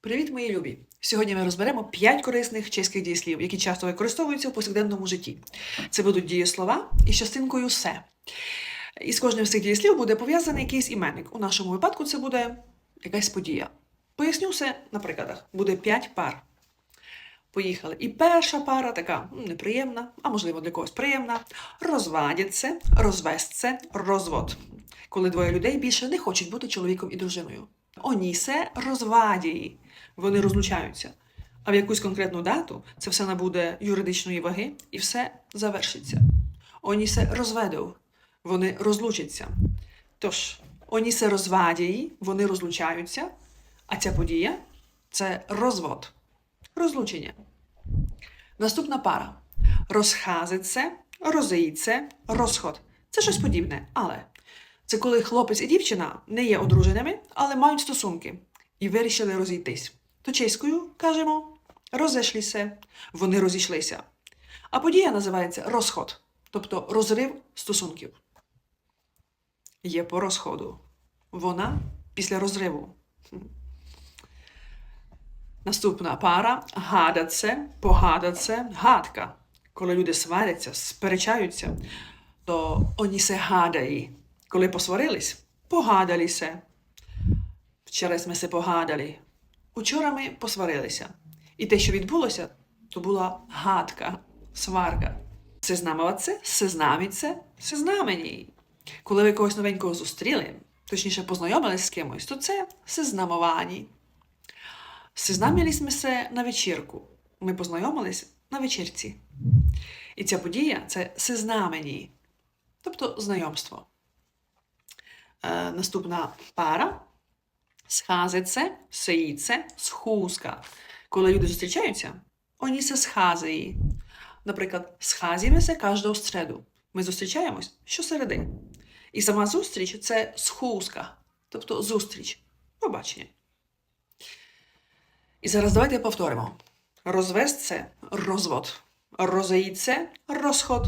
Привіт, мої любі! Сьогодні ми розберемо 5 корисних чеських дієслів, які часто використовуються в повсякденному житті. Це будуть дієслова із частинкою се. І з кожним з цих дієслів буде пов'язаний якийсь іменник. У нашому випадку це буде якась подія. Поясню все на прикладах. Буде 5 пар. Поїхали. І перша пара така неприємна, а можливо для когось приємна. Розвадяться, розвестце, розвод. Коли двоє людей більше не хочуть бути чоловіком і дружиною. Оні се розвадії. Вони розлучаються. А в якусь конкретну дату це все набуде юридичної ваги і все завершиться. Оні се розведов. Вони розлучаться. Тож, оні се розвадії, вони розлучаються, а ця подія це розвод. Розлучення. Наступна пара. Розхазиться, розійце, розход. Це щось подібне, але це коли хлопець і дівчина не є одруженими, але мають стосунки і вирішили розійтись. То чеською кажемо розійшлися, вони розійшлися. А подія називається розход, тобто розрив стосунків. Є по розходу. Вона після розриву. Наступна пара гадаться, погадаться, гадка. Коли люди сваряться, сперечаються, то оні се гадаї. Коли посварились, погадалися. Вчора ми се погадали. Учора ми посварилися. І те, що відбулося, то була гадка, сварка. Сезнамуватися, сезнаміться, сезнаменій. Коли ви когось новенького зустріли, точніше познайомились з кимось, то це сезнамовані. Сезнамились ми се на вечірку. Ми познайомились на вечірці. І ця подія це сезнамені, тобто знайомство. Е, наступна пара схазиться, сеїться, схузка. Коли люди зустрічаються, вони се схазаї. Наприклад, схазімося кожного середу. Ми зустрічаємось щосереди. І сама зустріч це схузка, тобто зустріч, побачення. І зараз давайте повторимо: розвест це розвод, розоїть це розход,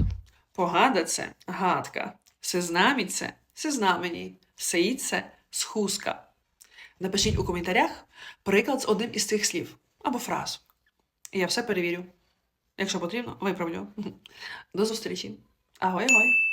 погада це гадка, сезнаміть це знамені, сеїться, схуска. Напишіть у коментарях приклад з одним із цих слів або фраз. І я все перевірю. Якщо потрібно, виправлю. До зустрічі. Агой-агой!